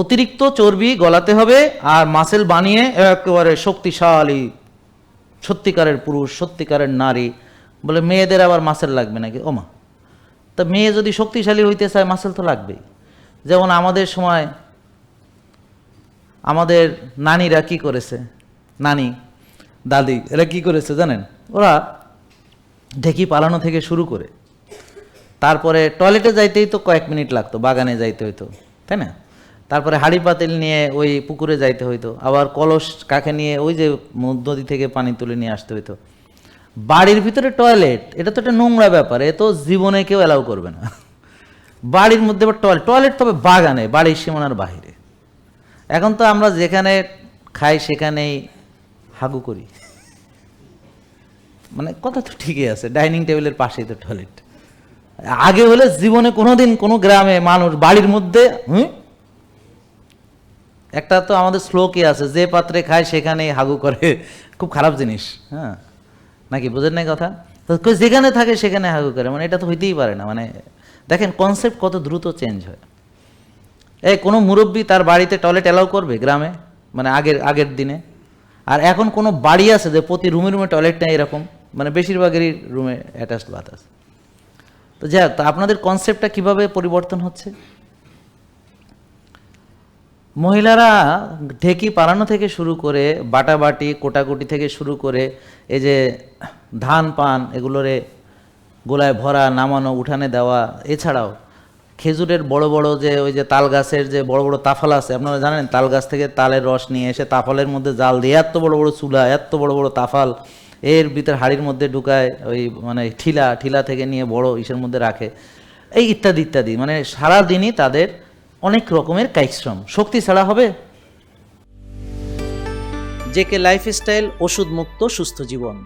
অতিরিক্ত চর্বি গলাতে হবে আর মাসেল বানিয়ে একেবারে শক্তিশালী, সত্যিকারের পুরুষ, সত্যিকারের নারী, বলে মেয়েদের আবার মাসেল লাগবে নাকি? ওমা। তা মেয়ে যদি শক্তিশালী হইতে চায় মাসেল তো লাগবেই। যেমন আমাদের সময় আমাদের নানিরা কি করেছে? নানি, দাদি, এরা কি করেছে জানেন? ওরা ঢেকি পালানো থেকে শুরু করে, তারপরে টয়লেটে যাইতেই তো কয়েক মিনিট লাগতো, বাগানে যাইতে হইতো, তাই না? তারপরে হাড়ি পাতিল নিয়ে ওই পুকুরে যাইতে হইতো। আবার কলস কাকে নিয়ে ওই যে নদী থেকে পানি তুলে নিয়ে আসতে হইতো। বাড়ির ভিতরে টয়লেট, এটা তো একটা নোংরা ব্যাপার, এ তো জীবনে কেউ অ্যালাউ করবে না। বাড়ির মধ্যে টয়লেট টয়লেট তবে বাগানে, বাড়ির সীমানার বাইরে এখন তো আমরা যেখানে খাই সেখানেই হাগু করি। মানে কথা তো ঠিকই আছে, ডাইনিং টেবিলের পাশেই তো টয়লেট। আগে হলে জীবনে কোনোদিন কোনো গ্রামে মানুষ বাড়ির মধ্যে, হুম? একটা তো আমাদের শ্লোকই আছে, যে পাত্রে খায় সেখানেই হাগু করে। খুব খারাপ জিনিস হ্যাঁ? নাকি বুঝেন নাই কথা? তো যেখানে থাকে সেখানে হাগু করে মানে এটা তো হইতেই পারে না মানে দেখেন কনসেপ্ট কত দ্রুত চেঞ্জ হয়। এই কোনো মুরব্বী তার বাড়িতে টয়লেট অ্যালাউ করবে গ্রামে? মানে আগের আগের দিনে? আর এখন কোনো বাড়ি আছে যে প্রতি রুমে রুমে টয়লেট নেই এরকম? মানে বেশিরভাগেরই রুমে অ্যাটাচড বাথ আছে। তো যাক তো আপনাদের কনসেপ্টটা কীভাবে পরিবর্তন হচ্ছে? মহিলারা ঢেকি পালানো থেকে শুরু করে বাটাবাটি, কোটাকুটি থেকে শুরু করে এই যে ধান পান, এগুলোরে গোলায় ভরা, নামানো, উঠানে দেওয়া, এছাড়াও খেজুরের বড় বড় যে ওই যে তাল গাছের যে বড় বড় তাফাল আছে, আপনারা জানেন তাল গাছ থেকে তালের রস নিয়ে এসে তাফালের মধ্যে জাল দিয়ে এত বড় বড় চুলা, এত বড় বড় তাফাল, এর ভিতর হাড়ির মধ্যে ঢুকায় ওই মানে ঠিলা ঠিলা থেকে নিয়ে বড় ইসের মধ্যে রাখে। এই ইত্যাদি ইত্যাদি মানে সারাদিনই তাদের অনেক রকমের কায়িক শক্তি ছাড়া হবে? জেকে লাইফস্টাইল ওষুধ মুক্ত সুস্থ জীবন।